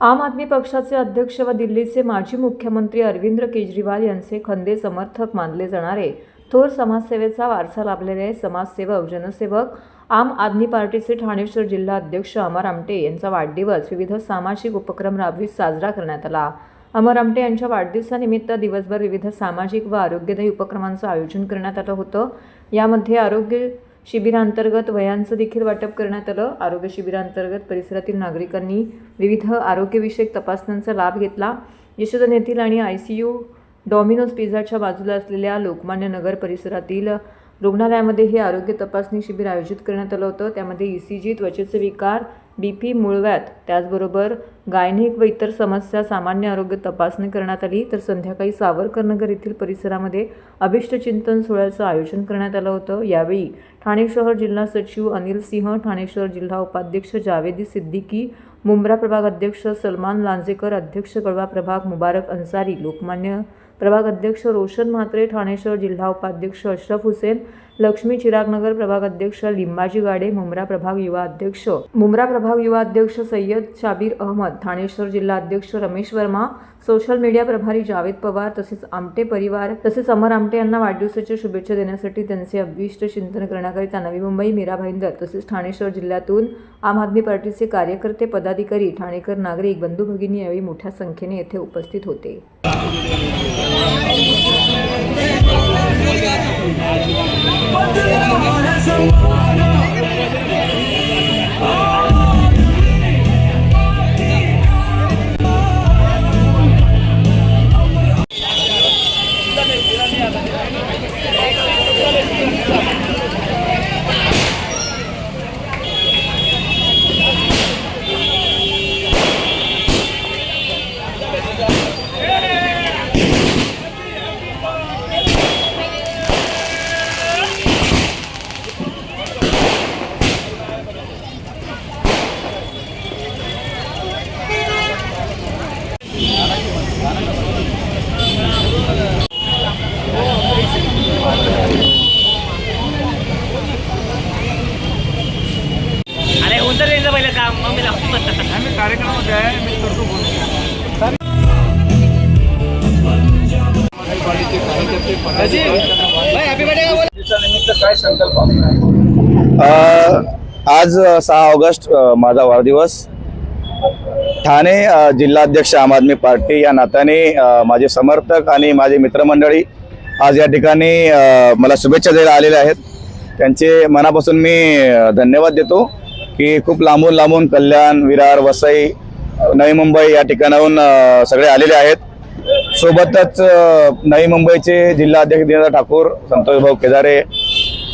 आम आदमी पक्षाचे अध्यक्ष व दिल्लीचे माजी मुख्यमंत्री अरविंद केजरीवाल यांचे खंदे समर्थक मानले जाणारे. थोर समाजसेवेचा वारसा लाभलेले समाजसेवक जनसेवक आम आदमी पार्टीचे ठाणेश्वर जिल्हा अध्यक्ष अमर आमटे यांचा वाढदिवस विविध सामाजिक उपक्रम राबवीत साजरा करण्यात आला. अमर आमटे यांच्या वाढदिवसानिमित्त दिवसभर विविध सामाजिक व आरोग्यदायी उपक्रमांचं आयोजन करण्यात आलं होतं. यामध्ये आरोग्य शिबिरांतर्गत वयांचं देखील वाटप करण्यात आलं. आरोग्य शिबिरांतर्गत परिसरातील नागरिकांनी विविध आरोग्यविषयक तपासण्यांचा लाभ घेतला. यशोधन येथील आणि आय सी यू डॉमिनोज पिझ्झाच्या बाजूला असलेल्या लोकमान्य नगर परिसरातील रुग्णालयामध्ये हे आरोग्य तपासणी शिबिर आयोजित करण्यात आलं होतं. त्यामध्ये ई सी जी त्वचेचे विकार बी पी मुळव्यात त्याचबरोबर गायनिक व इतर समस्या सामान्य आरोग्य तपासणी करण्यात आली. तर संध्याकाळी सावरकरनगर येथील परिसरामध्ये अभिष्टचिंतन सोहळ्याचं आयोजन करण्यात आलं होतं. यावेळी ठाणे शहर जिल्हा सचिव अनिल सिंह ठाणे शहर जिल्हा उपाध्यक्ष जावेदी सिद्दीकी मुंब्रा प्रभाग अध्यक्ष सलमान लांजेकर अध्यक्ष कळवा प्रभाग मुबारक अन्सारी लोकमान्य प्रभाग अध्यक्ष रोशन म्हात्रे ठाणे शहर जिल्हा उपाध्यक्ष अशरफ हुसेन लक्ष्मी चिरागनगर प्रभाग अध्यक्ष लिंबाजी गाडे मुंब्रा प्रभाग युवा अध्यक्ष. मुंब्रा प्रभाग युवा अध्यक्ष सय्यद शाबीर अहमद ठाणे शहर जिल्हा अध्यक्ष रमेश वर्मा सोशल मीडिया प्रभारी जावेद पवार तसेच आमटे परिवार तसेच अमर आमटे यांना वाढदिवसाच्या शुभेच्छा देण्यासाठी त्यांचे अभिष्ट चिंतन करण्याकरिता नवी मुंबई मीरा भाईंदर तसेच ठाणे शहर जिल्ह्यातून आम आदमी पार्टीचे कार्यकर्ते पदाधिकारी ठाणेकर नागरिक बंधू भगिनी यावेळी मोठ्या संख्येने येथे उपस्थित होते. Someone निमित्त काय संकल्प अ, आज सहा ऑगस्ट माझा वाढदिवस. ठाणे जिल्हाध्यक्ष आम आदमी पार्टी या नात्याने माझे समर्थक आणि माझे मित्रमंडळी आज या ठिकाणी मला शुभेच्छा द्यायला आलेले आहेत. त्यांचे मनापासून मी धन्यवाद देतो की खूप लांबून लांबून कल्याण विरार वसई नवी मुंबई या ठिकाणाहून सगळे आलेले आहेत. सोबतच नवी मुंबईचे जिल्हा अध्यक्ष दिनेंद्र ठाकूर संतोष भाऊ केदारे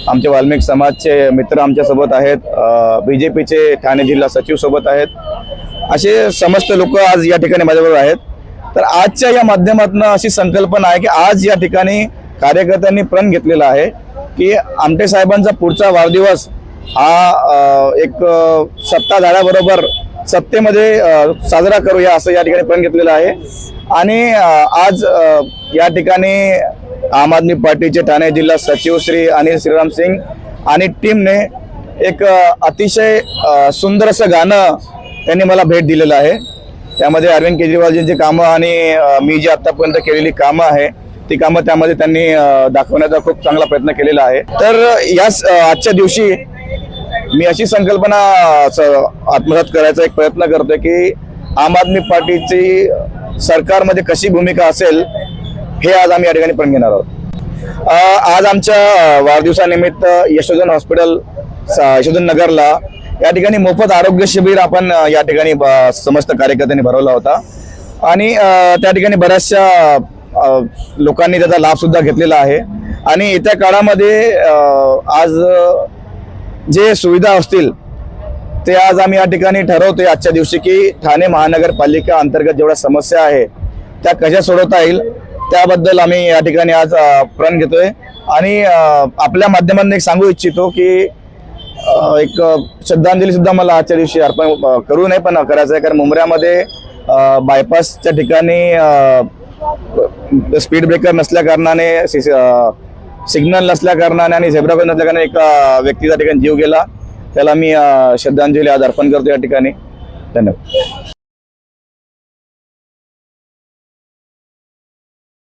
आमचे वाल्मिक समाजचे मित्र आमच्यासोबत आहेत बी जे पीचे ठाणे जिल्हा सचिव सोबत आहेत. असे समस्त लोक आज या ठिकाणी माझ्याबरोबर आहेत. तर आजच्या या माध्यमातून अशी संकल्पना आहे की आज या ठिकाणी कार्यकर्त्यांनी प्रण घेतलेला आहे की आमटे साहेबांचा पुढचा वाढदिवस हा एक सत्ता झाल्याबरोबर सत्तेमध्ये साजरा करूया असं या ठिकाणी प्रण घेतलेलं आहे. आणि आज या ठिकाणी आम आदमी पार्टीचे ठाणे जिल्हा सचिव श्री अनिल श्रीराम सिंग आणि टीमने एक अतिशय सुंदर असं गाणं त्यांनी मला भेट दिलेलं आहे. त्यामध्ये अरविंद केजरीवालजींची कामं आणि मी जी आतापर्यंत केलेली कामं आहे ती कामं त्यामध्ये त्यांनी दाखवण्याचा खूप चांगला प्रयत्न केलेला आहे. तर याच आजच्या दिवशी मी अशी संकल्पना स- आत्मसात करायचा एक प्रयत्न करतोय की आम आदमी पार्टीची सरकारमध्ये कशी भूमिका असेल हे आज आम्ही या ठिकाणी पण घेणार आहोत. आज आमच्या वाढदिवसानिमित्त यशोधन हॉस्पिटल यशोधन नगरला या ठिकाणी मोफत आरोग्य शिबिर आपण या ठिकाणी ब- समस्त कार्यकर्त्यांनी भरवला होता. आणि त्या ठिकाणी बऱ्याचशा लोकांनी त्याचा लाभ सुद्धा घेतलेला आहे. आणि येत्या काळामध्ये आज जे सुविधा असतील ते आज आम्ही या ठिकाणी ठरवतोय आजच्या दिवशी की ठाणे महानगरपालिका अंतर्गत जेवढ्या समस्या आहे त्या कशा सोडवता येईल त्याबद्दल आम्ही या ठिकाणी आज प्रण घेतोय. आणि आपल्या माध्यमातून एक सांगू इच्छितो की एक श्रद्धांजली सुद्धा मला आजच्या दिवशी अर्पण करू नये पण करायचं आहे कारण मुंबऱ्यामध्ये बायपासच्या ठिकाणी स्पीड ब्रेकर नसल्या कारणाने सि- सिग्नल नसल्या कारणाने आणि झेब्रा नसल्या कारणाने एका व्यक्तीचा ठिकाणी जीव गेला. त्याला मी श्रद्धांजली आज अर्पण करतो या ठिकाणी. धन्यवाद.